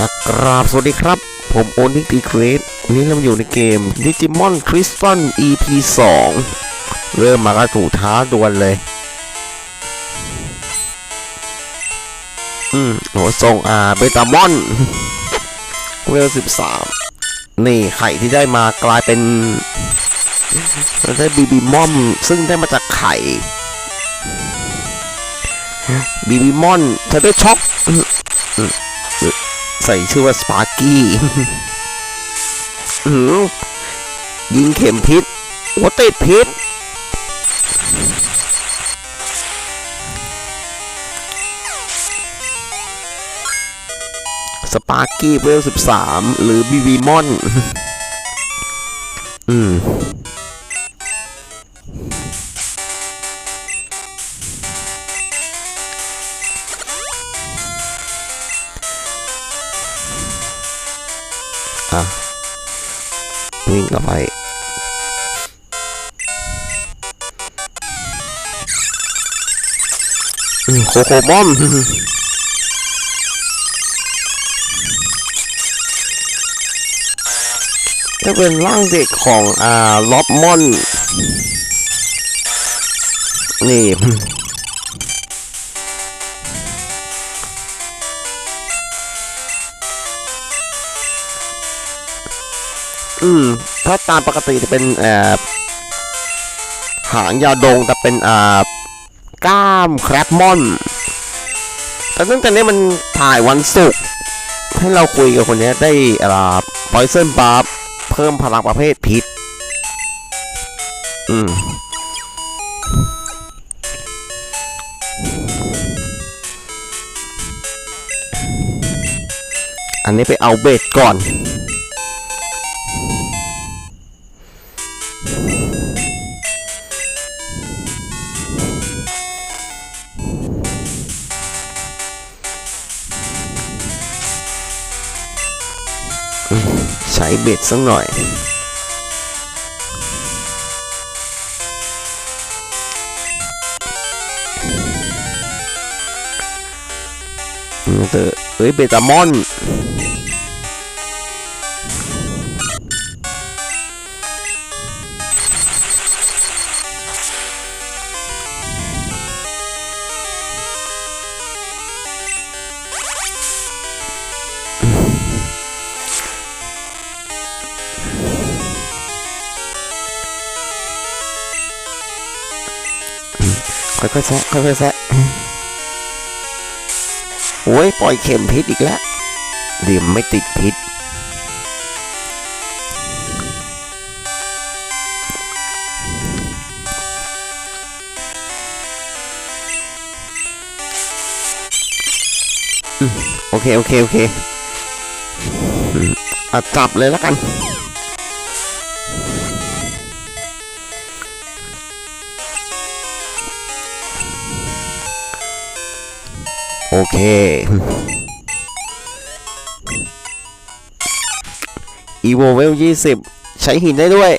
นะครับสวัสดีครับ ผมโอนิกตีเครสวันนี้เราอยู่ในเกม Digimon Crystal EP 2 เริ่มมาก็ถูกท้าดวลเลย อืมหัวทรงอาเบตามอนเวล 13 นี่ไข่ที่ได้มากลายเป็นได้บีบีมอม ซึ่งได้มาจากไข่บีบีมอนเธอได้ช็อก ใส่ชื่อว่าสปาร์กี้ยิงเข็มพิษโอ้ติดพิษสปาร์กี้เวลสิบสามหรือบีบีมอน อืม วิ่งกลับไปอืมโคโคมอมจะเป็นร่างเด็กของอ่าล็อบมอน นี่ อืม ถ้าตามปกติจะเป็นเอ่อหางยาวดงแต่เป็นอ่ากล้ามแครบมอนแต่ตั้งแต่นี้มันถ่ายวันศุกร์ให้เราคุยกับคนนี้ได้อ่า poison buff เพิ่มพลังประเภทพิษ อืมอันนี้ไปเอาเบสก่อน ใช้เบ็ดสักห ค่อยๆแซะค่อยๆแซะโอ้ยปล่อยเข็มพิษอีกแล้วเดี๋ยวไม่ติดพิษอืมโอเค โอเค โอเคอืมอะจับเลยแล้วกัน อเค อีโวเวลยี่สิบใช้หินได้ด้วย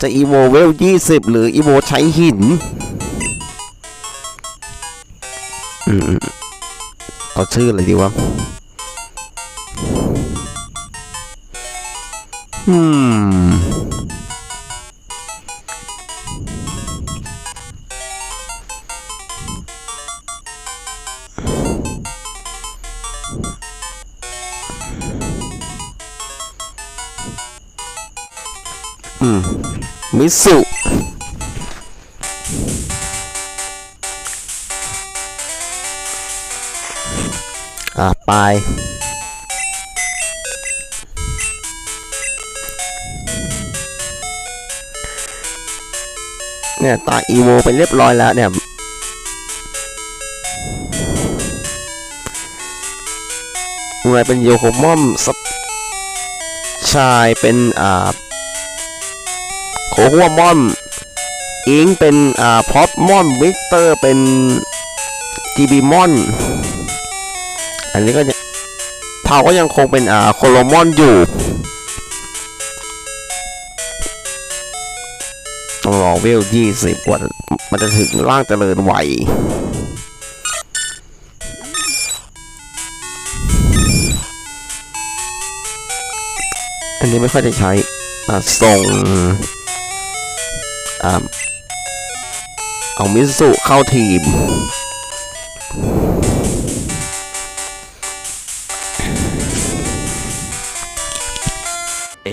จะอีโวเวลยี่สิบหรืออีโวใช้หินเอาชื่ออะไรดีวะอืม มิสุอะไปเนี่ยตาอีโวไปเรียบร้อยแล้วเนี่ยหน่วยเป็นโยโคมอมชายเป็นอ่า โคหัวมอนอิงเป็นอ่าพอปมอนวิกเตอร์เป็นจีบีมอนอันนี้ก็จะเผาก็ยังคงเป็นอ่าโคโลมอนอยู่ต้องรอเวลยี่สิบกว่ามันจะถึงร่างเจริญวัยอันนี้ไม่ค่อยได้ใช้อะส่ง เอามิสุเข้าทีม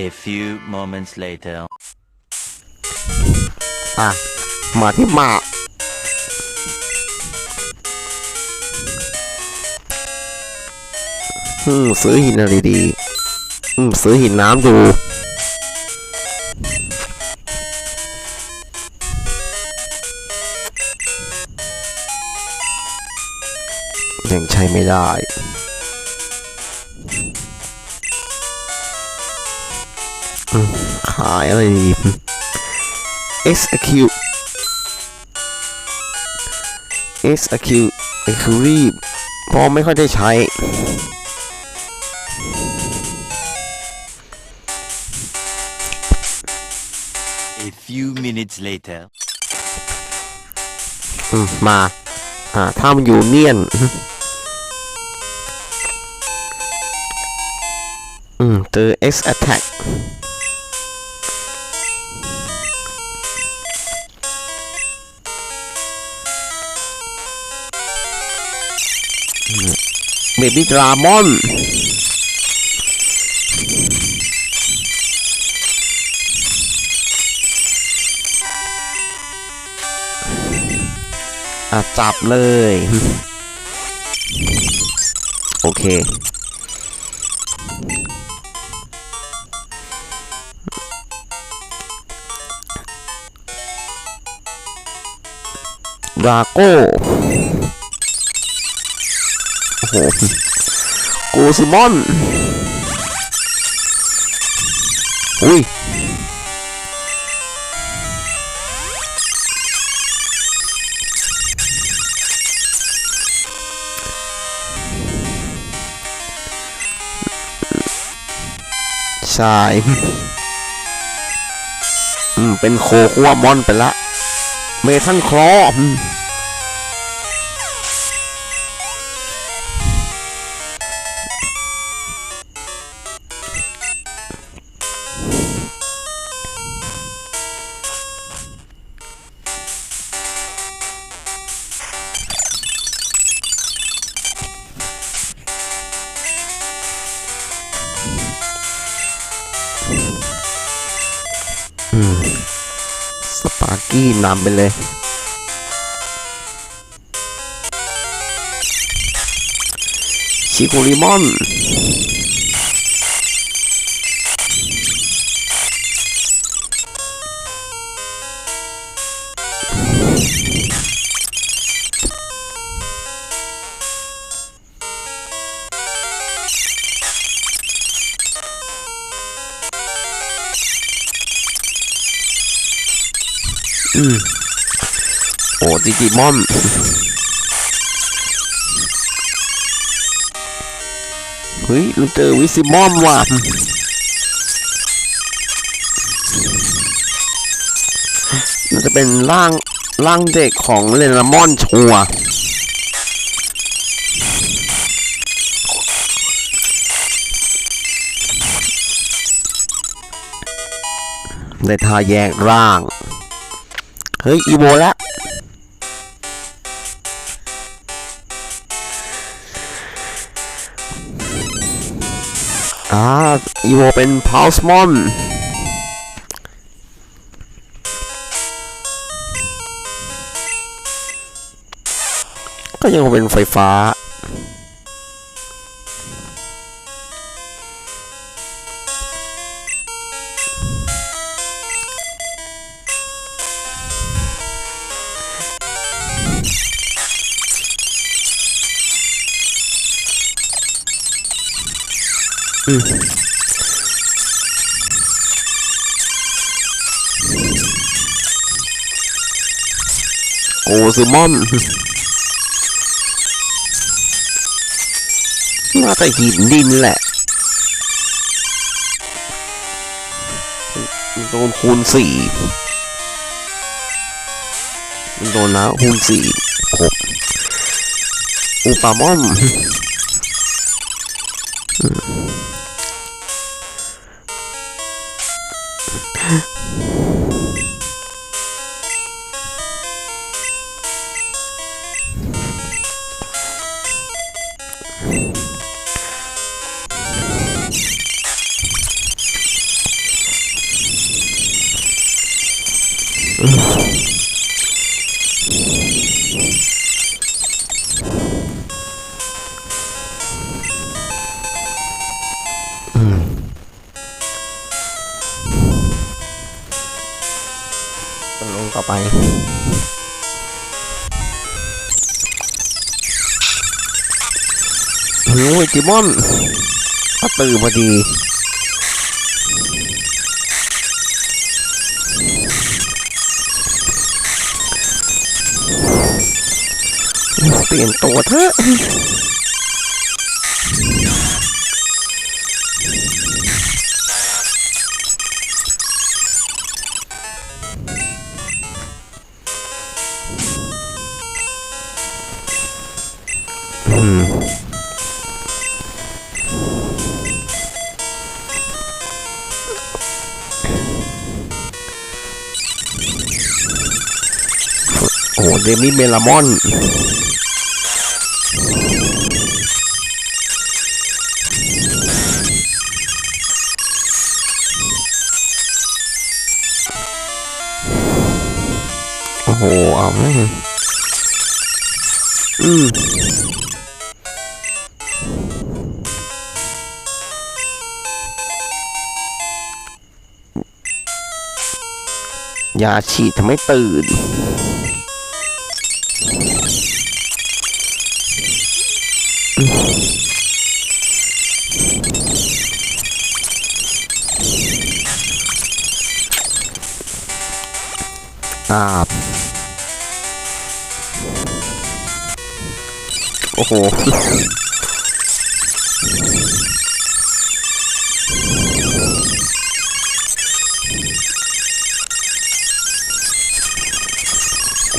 A few moments later. อะ มาที่หมากอืมซื้อหินอะไรดี อืมซื้อหินน้ำดู ไม่ได้อืมขายอะไรดี execute execute execute เพราะไม่ค่อยได้ใช้ A few minutes later. อืมมา อ่าถ้ามันอยู่เนียน อืมเจอ X attack เบบี้ดรามอนอะจับเลย โอเค ดราโก้โอ้โหกูซิมอน อุ้ยใช่อืมเป็นโคคัวมอนไปละ เมทันคลอ ร์กี้นำไปเลยชิโกริมอน กิมอนเฮ้ยเราเจอวิซิมอมว่ะน่าจะเป็นร่างร่างเด็กของเลนามอนชัวได้ทาแยกร่าง เฮ้ย อีโวแล้ว อ่าอีโวเป็นพาวสมอนก็ยังคงเป็นไฟฟ้า อ้ซูมอนน่าจะหินดินแหละโดนคูณสี่มันโดนแล้วคูณสี่หกอุปามอม ลงต่อไปโอ้ยจิมอนก็ตื่นพอดี ปลี่ยนตัวเถอะอืมโอ้เดมี่เมลามอน ยาฉีดทำให้ตื่น อาบ โอ้โห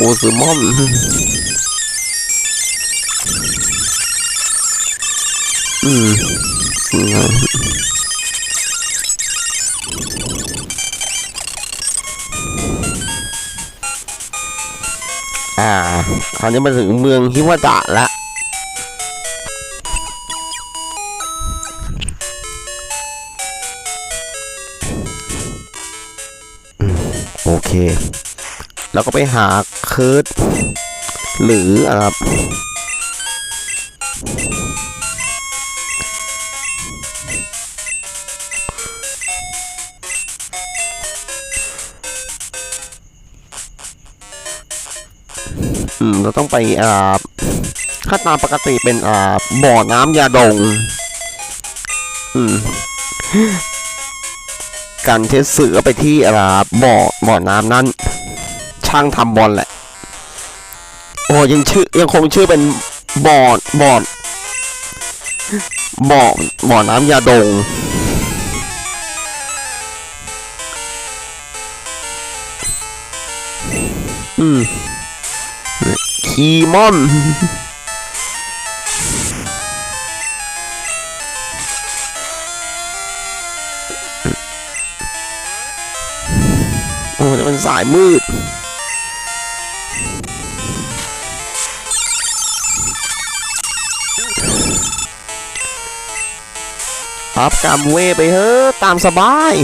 โอ้สือม่อมอืมอืมอ่าคราวนี้มาถึงเมืองฮิวาตะละโอเค แล้วก็ไปหาเคิร์ดหรือครับอืมเราต้องไปอ่าถ้าตามปกติเป็นอ่าบ่อน้ำยาดง อืมการเทสสื่อไปที่อ่าบ่อบ่อน้ำนั้น ช่างทำบอลแหละ โอ้ยังชื่อยังคงชื่อเป็นบ่อบ่อบ่อบ่อน้ำยาดง อืมคีมอน โอ้จะเป็นสายมืด อัพกามเวไปเฮ้อตามสบาย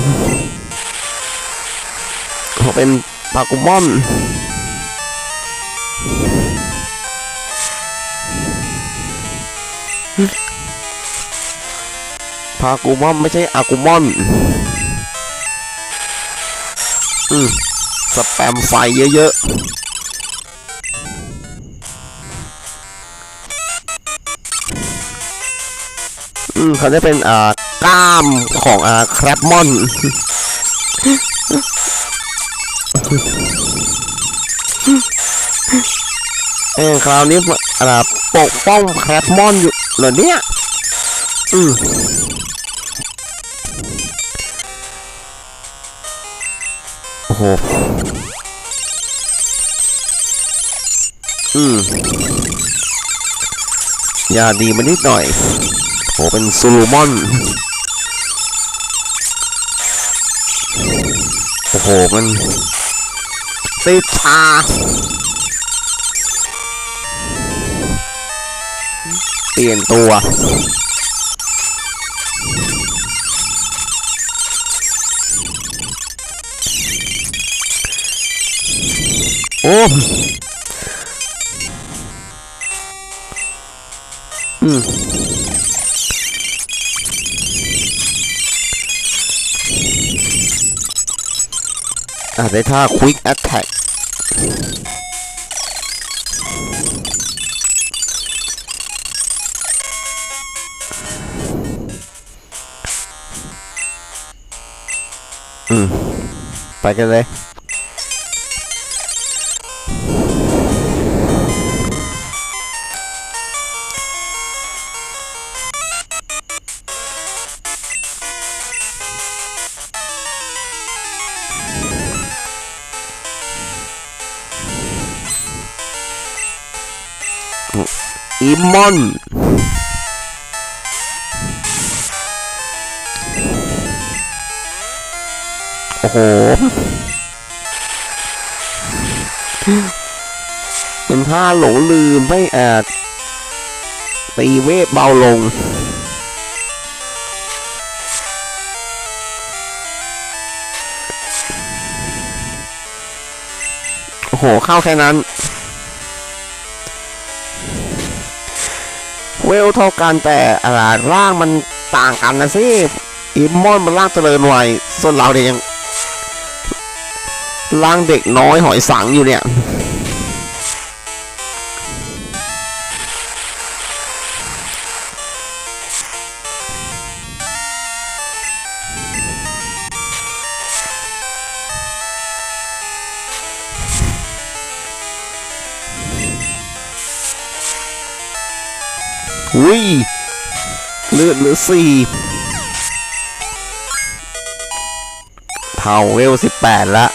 เขาเป็นปากุมอนพากูมอนไม่ใช่อากูมอน อืมสแปมไฟเยอะๆ อืมเขาจะเป็นอ่า กล้ามของอาแครบมอน เออคราวนี้อ่าปกป้องแครบมอนอยู่เหรอเนี่ย อืมโอ้โห อืมยาดีมานิดหน่อยโหเป็นซูลูมอน โอ้โห มันติดชาเปลี่ยนตัว โอ้อืม ได้ท่า Quick Attack อืม ไปกันเลย อีมอน โอ้โห เป็นท่าหลงลืมไม่อาจ ตีเวทเบาลงโอ้โห เข้าแค่นั้น เวลเท่ากันแต่อะไรร่างมันต่างกันนะสิอีมอนมันร่างเจริญวัยส่วนเราเนี่ยยังร่างเด็กน้อยหอยสังอยู่เนี่ย อุ้ยเลือดเหลือสี่เท่าเวลสิบแปดละ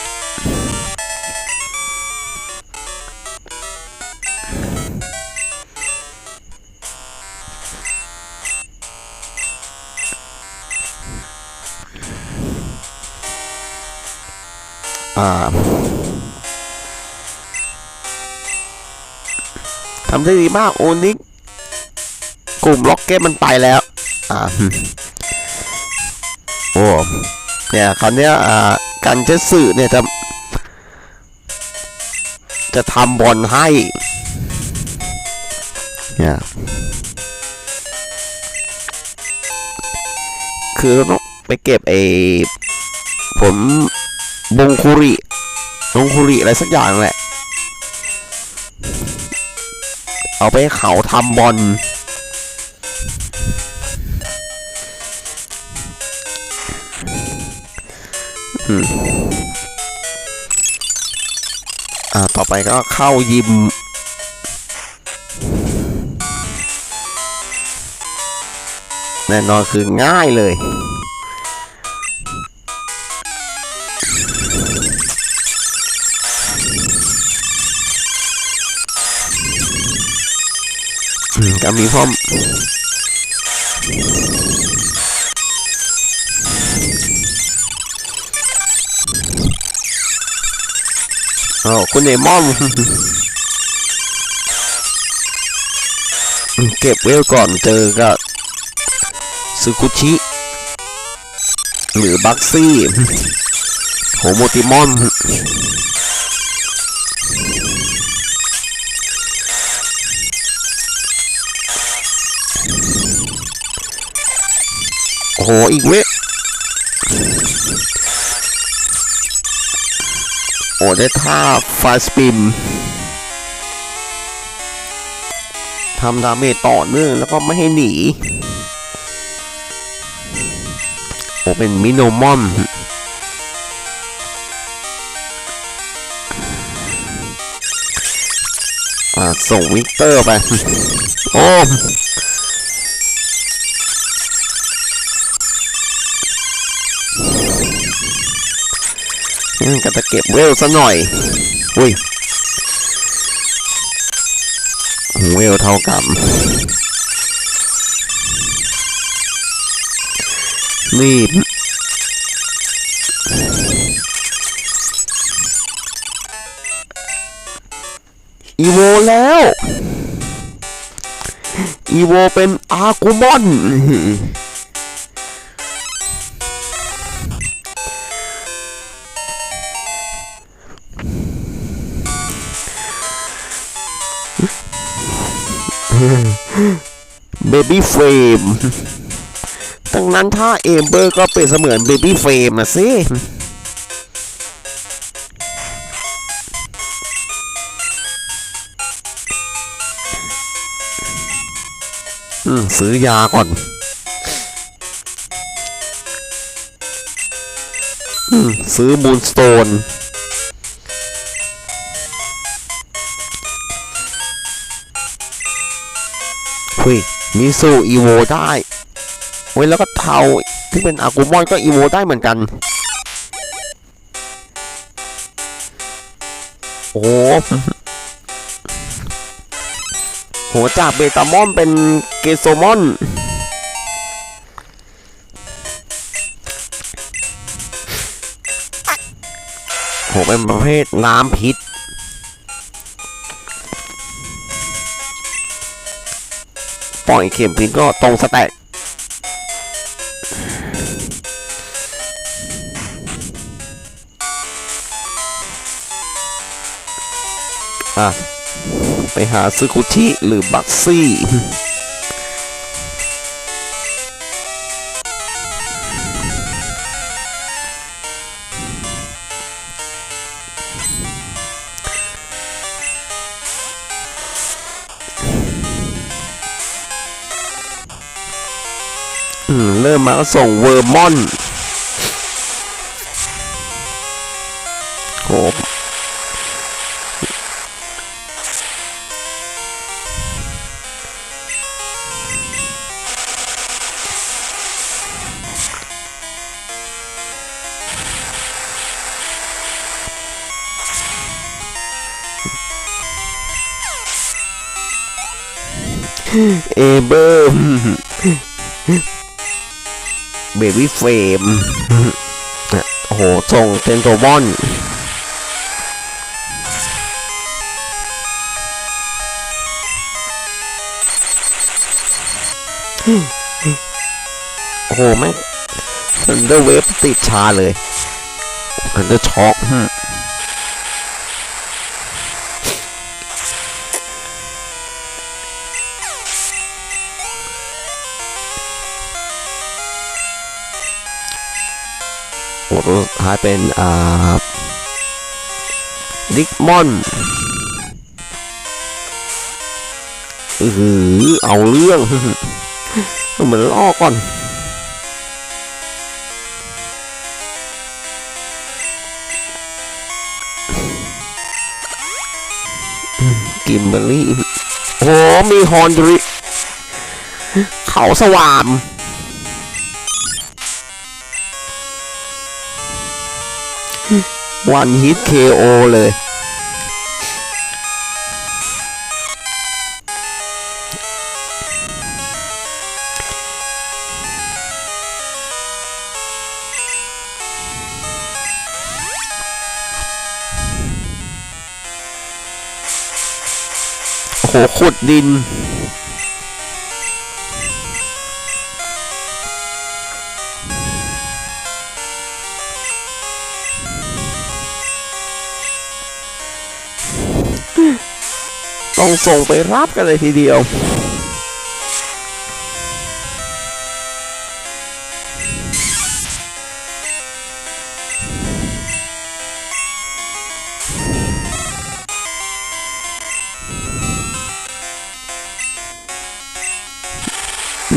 อ่าทำได้ดีมากโอนิก กลุ่มล็อกเก็ตมันไปแล้ว อ่าโอ้เนี่ยคราวเนี้ยอ่ากันเจสื่อเนี่ยจะ จะทำบอลให้ เนี่ยคือต้องไปเก็บไอ้ผลบงคุริบงคุริอะไรสักอย่างแหละ เอาไปเขาทำบอล อ่าต่อไปก็เข้ายิมแน่นอนคือง่ายเลยอืมก็มีพร้อ มอ๋อคุณเอมอนเก็บเวลก่อนเจอกับซึคุชิ หรือบักซี่โหโมติมอนโอ้โหอีกเว ได้ท่าฟาสปินทำดาเมจต่อเนื่องแล้วก็ไม่ให้หนี โอเป็นมิโนมอนส่งวิกเตอร์ไป โอ้ ก็จะเก็บเวลซะหน่อย อุ้ย เวลเท่ากับนี่อีโวแล้ว อีโวเป็นอากูมอน เบบี้เฟรมดังนั้นถ้าเอมเบอร์ก็เป็นเสมือนเบบี้เฟรมนะสิอืมซื้อยาก่อนอืมซื้อมูนสโตน เฮ้ยมิสูอีโวได้เว้ยแล้วก็เทาที่เป็นอากูมอนก็อีโวได้เหมือนกัน โอ้โหโหจากเบตามอนเป็นเกโซมอนโหเป็นประเภทน้ำพิษ ล่อยเข็มพิงก็ตรงสแต็กอะ ไปหาซึคุชิหรือบักซี่ อืม เริ่มมาก็ส่งเวอร์มอนโหเอเบอร์ บบี้เฟรมโอ้โหส่งเซนโตบอนโอ้โหแม่งทันเดอร์เวฟติดชาเลยทันเดอร์ช็อก โอ้ตัวสุดท้ายเป็นอ่าดิกมอนอือเอาเรื่องเหมือนล่อก่อนกิมเบอรี่โอ้โหมีฮอนดริเขาสวาม วันฮิตเคโอเลย โหขุดดิน ส่งไปรับกันเลยทีเดียว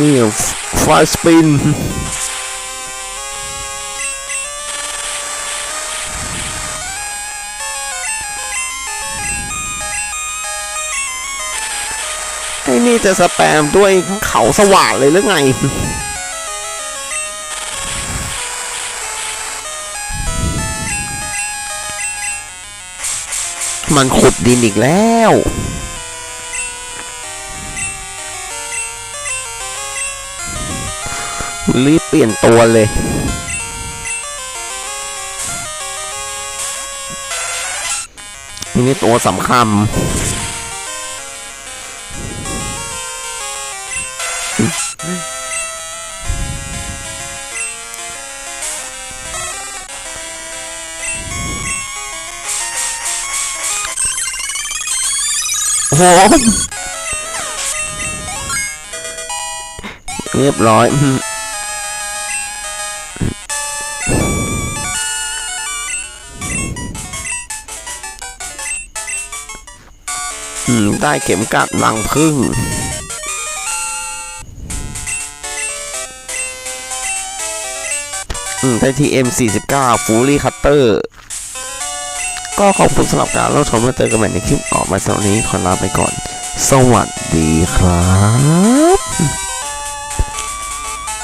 นี่ไฟสปิน นี่จะสแปมด้วยเขาสว่านเลยหรือไงมันขุดดินอีกแล้ว รีบเปลี่ยนตัวเลย นี่ตัวสำคัญ โอ้โหเรียบร้อยอืมได้เข็มกัดรังพึ่ง อืมไททีเอ็มสี่สิบเก้าฟูลี่คัตเตอร์ก็ขอบคุณสำหรับการรับชมมาเจอกันใหม่ในคลิปออกมาสำหรับนี้ขอลาไปก่อน สวัสดีครับ